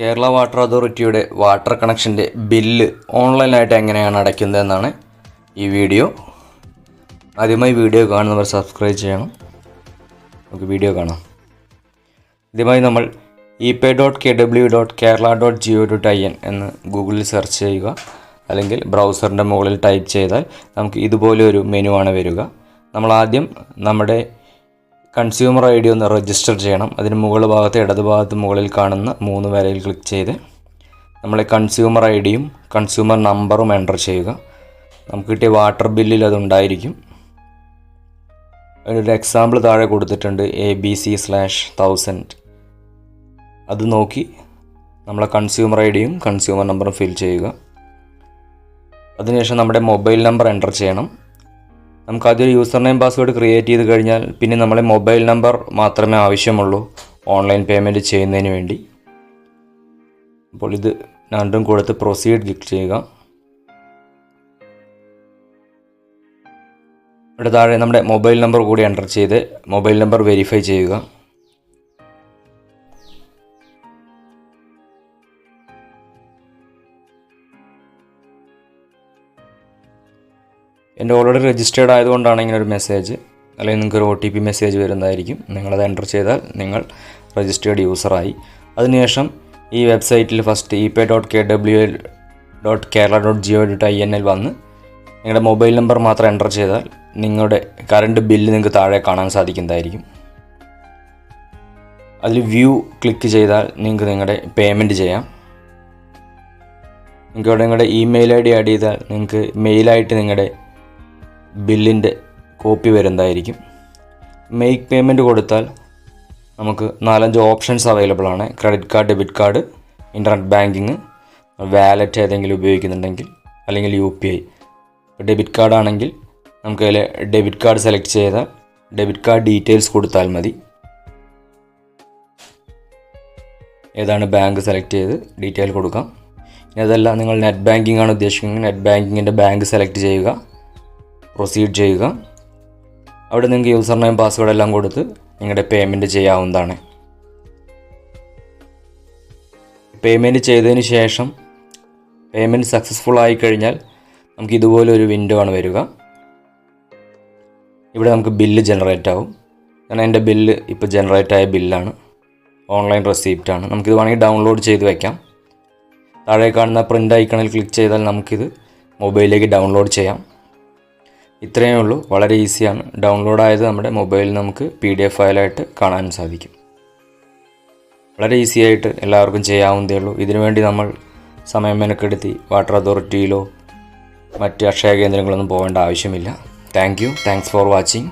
Kerala water അതോറിറ്റിയുടെ water കണക്ഷന്റെ bill ഓൺലൈനായിട്ട് എങ്ങനെയാണ് അടയ്ക്കുന്നതെന്നാണ് ഈ വീഡിയോ. ആദ്യമായി വീഡിയോ കാണുന്നവർ സബ്സ്ക്രൈബ് ചെയ്യണം. നമുക്ക് വീഡിയോ കാണാം. ആദ്യമായി നമ്മൾ E pay dot K W dot Kerala dot G O dot I N എന്ന് ഗൂഗിളിൽ സെർച്ച് ചെയ്യുക. അല്ലെങ്കിൽ ബ്രൗസറിന്റെ മുകളിൽ ടൈപ്പ് ചെയ്താൽ നമുക്ക് ഇതുപോലെ ഒരു മെനു ആണ് വരിക. നമ്മൾ ആദ്യം നമ്മുടെ കൺസ്യൂമർ ഐ ഡി ഒന്ന് രജിസ്റ്റർ ചെയ്യണം. അതിന് മുകൾ ഭാഗത്ത് ഇടത് ഭാഗത്ത് മുകളിൽ കാണുന്ന മൂന്ന് വരയിൽ ക്ലിക്ക് ചെയ്ത് നമ്മളെ കൺസ്യൂമർ ഐ ഡിയും കൺസ്യൂമർ നമ്പറും എന്റർ ചെയ്യുക. നമുക്ക് കിട്ടിയ വാട്ടർ ബില്ലിൽ അതുണ്ടായിരിക്കും അതിനൊരു എക്സാമ്പിൾ താഴെ കൊടുത്തിട്ടുണ്ട് A B C slash thousand അത് നോക്കി നമ്മളെ കൺസ്യൂമർ ഐ ഡിയും കൺസ്യൂമർ നമ്പറും ഫിൽ ചെയ്യുക. അതിനുശേഷം നമ്മുടെ മൊബൈൽ നമ്പർ എന്റർ ചെയ്യണം. നമുക്ക് ആദ്യം യൂസർ നെയിം പാസ്വേഡ് ക്രിയേറ്റ് ചെയ്ത് കഴിഞ്ഞാൽ പിന്നെ നമ്മളെ മൊബൈൽ നമ്പർ മാത്രമേ ആവശ്യമുള്ളൂ ഓൺലൈൻ പേയ്മെന്റ് ചെയ്യുന്നതിന് വേണ്ടി. അപ്പോൾ ഇത് രണ്ടും കൊടുത്ത് പ്രൊസീഡ് ക്ലിക്ക് ചെയ്യുക. ഇവിടെ താഴെ നമ്മുടെ മൊബൈൽ നമ്പർ കൂടി എന്റർ ചെയ്ത് മൊബൈൽ നമ്പർ വെരിഫൈ ചെയ്യുക. എന്റെ ഓൾറെഡി രജിസ്റ്റേർഡ് ആയതുകൊണ്ടാണ് ഇങ്ങനെ ഒരു മെസ്സേജ് അല്ലെങ്കിൽ നിങ്ങൾക്ക് ഒരു ഒ ടി പി മെസ്സേജ് വരുന്നതായിരിക്കും. നിങ്ങളത് എന്റർ ചെയ്താൽ നിങ്ങൾ രജിസ്റ്റേർഡ് യൂസറായി അതിനുശേഷം ഈ വെബ്സൈറ്റിൽ first E pay dot K W L dot Kerala dot G O dot I N L വന്ന് നിങ്ങളുടെ മൊബൈൽ നമ്പർ മാത്രം എന്റർ ചെയ്താൽ നിങ്ങളുടെ കറണ്ട് ബില്ല് നിങ്ങൾക്ക് താഴെ കാണാൻ സാധിക്കുന്നതായിരിക്കും. അതിൽ വ്യൂ ക്ലിക്ക് ചെയ്താൽ നിങ്ങൾക്ക് നിങ്ങളുടെ പേയ്മെന്റ് ചെയ്യാം. നിങ്ങൾക്ക് ഇവിടെ നിങ്ങളുടെ ഇമെയിൽ ഐ ഡി ആഡ് ചെയ്താൽ നിങ്ങൾക്ക് മെയിലായിട്ട് നിങ്ങളുടെ ബില്ലിന്റെ കോപ്പി വരുന്നതായിരിക്കും. മേക്ക് പേയ്മെന്റ് കൊടുത്താൽ നമുക്ക് നാലഞ്ച് ഓപ്ഷൻസ് അവൈലബിൾ ആണ്. Credit card debit card internet banking wallet ഏതെങ്കിലും ഉപയോഗിക്കുന്നുണ്ടെങ്കിൽ അല്ലെങ്കിൽ U P I debit card ആണെങ്കിൽ നമുക്ക് അതിൽ ഡെബിറ്റ് കാർഡ് സെലക്ട് ചെയ്താൽ ഡെബിറ്റ് കാർഡ് ഡീറ്റെയിൽസ് കൊടുത്താൽ മതി. ഏതാണ് ബാങ്ക് സെലക്ട് ചെയ്ത് ഡീറ്റെയിൽ കൊടുക്കാം. ഇനി അതല്ല നിങ്ങൾ നെറ്റ് ബാങ്കിങ് ആണ് ഉദ്ദേശിക്കുന്നത്. നെറ്റ് ബാങ്കിങ്ങിന്റെ ബാങ്ക് സെലക്ട് ചെയ്യുക. പ്രൊസീഡ് ചെയ്യുക. അവിടെ നിങ്ങൾക്ക് യൂസർ നെയിം പാസ്വേഡ് എല്ലാം കൊടുത്ത് നിങ്ങളുടെ പേയ്മെന്റ് ചെയ്യാവുന്നതാണ്. പേയ്മെന്റ് ചെയ്തതിന് ശേഷം പേയ്മെന്റ് സക്സസ്ഫുൾ ആയിക്കഴിഞ്ഞാൽ നമുക്ക് ഇതുപോലെ ഒരു വിൻഡോ ആണ് വരിക. ഇവിടെ നമുക്ക് ബില്ല് ജനറേറ്റ് ആവും. കാരണം എന്റെ ബില്ല് ഇപ്പോൾ ജനറേറ്റ് ആയ ബില്ലാണ് ഓൺലൈൻ റെസിപ്റ്റ് ആണ്. നമുക്കിത് വേണമെങ്കിൽ ഡൗൺലോഡ് ചെയ്ത് വയ്ക്കാം താഴെ കാണുന്ന പ്രിന്റ് ഐക്കണിൽ ക്ലിക്ക് ചെയ്താൽ നമുക്കിത് മൊബൈലിലേക്ക് ഡൗൺലോഡ് ചെയ്യാം. ഇത്രയേ ഉള്ളൂ. വളരെ ഈസിയാണ്. ഡൗൺലോഡ് ആയത് നമ്മുടെ മൊബൈലിൽ നമുക്ക് പി ഡി എഫ് ഫയലായിട്ട് കാണാൻ സാധിക്കും. വളരെ ഈസി ആയിട്ട് എല്ലാവർക്കും ചെയ്യാവുന്നതേ ഉള്ളൂ. ഇതിനുവേണ്ടി നമ്മൾ സമയം മെനക്കെടുത്തി വാട്ടർ അതോറിറ്റിയിലോ മറ്റ് അക്ഷയ കേന്ദ്രങ്ങളൊന്നും പോകേണ്ട ആവശ്യമില്ല. Thank you thanks for watching